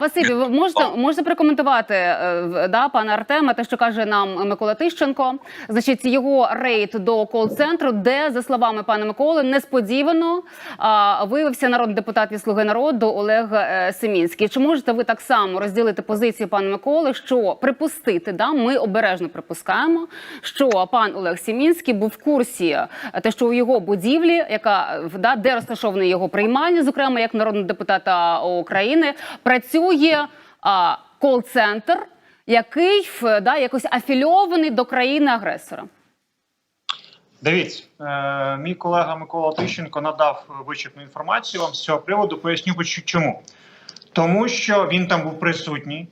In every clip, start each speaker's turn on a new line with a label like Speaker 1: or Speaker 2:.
Speaker 1: Василь, ви можете, можете прокоментувати е, да, пане Артеме, те, що каже нам Микола Тищенко, значить, його рейд до кол-центру, де, за словами пана Миколи, несподівано а, виявився народний депутат від Слуги народу Олег е, Семінський. Чи можете ви так само розділити позицію пана Миколи, що припустити, да, ми обережно припускаємо, що пан Олег Семінський був в курсі е, те, що у його будівлі, яка да, де розташований його приймальня, зокрема як народного депутата України, працює а, кол-центр, який да, якось афільований до країни-агресора.
Speaker 2: Дивіться, е, мій колега Микола Тищенко надав вичерпну інформацію вам з цього приводу. Поясню чому. Тому що він там був присутній,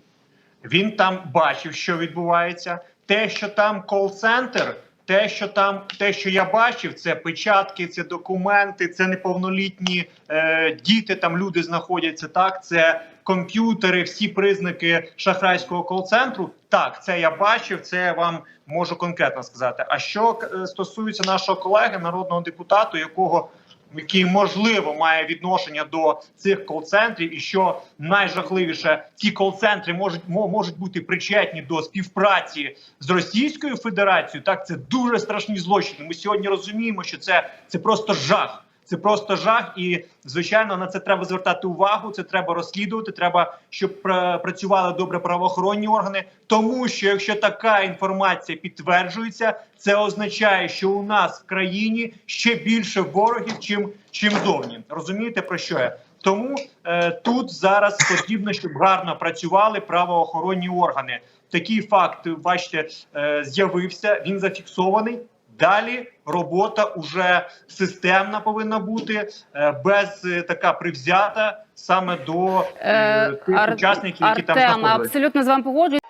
Speaker 2: він там бачив, що відбувається. Те, що там кол-центр, те, що там, те, що я бачив, це печатки, це документи, це неповнолітні е, діти. Там люди знаходяться. Так, це комп'ютери, всі признаки шахрайського кол-центру. Так, це я бачив. Це я вам можу конкретно сказати. А що е, стосується нашого колеги, народного депутату, якого який можливо має відношення до цих кол-центрів, і що найжахливіше, ці кол-центри можуть мо- можуть бути причетні до співпраці з Російською Федерацією. Так це дуже страшні злочини. Ми сьогодні розуміємо, що це, це просто жах. Це просто жах, і звичайно на це треба звертати увагу. Це треба розслідувати. Треба, щоб пра- працювали добре правоохоронні органи. Тому що якщо така інформація підтверджується, це означає, що у нас в країні ще більше ворогів, чим чим зовні. Розумієте про що я? Тому е, тут зараз потрібно, щоб гарно працювали правоохоронні органи. Такий факт, бачите, е, з'явився. Він зафіксований. Далі робота уже системна повинна бути, е, без е, така привзята саме до е,
Speaker 1: Е,
Speaker 2: тих
Speaker 1: Ар-
Speaker 2: учасників, які там
Speaker 1: Артем,
Speaker 2: знаходились.
Speaker 1: абсолютно з вами погоджуюсь.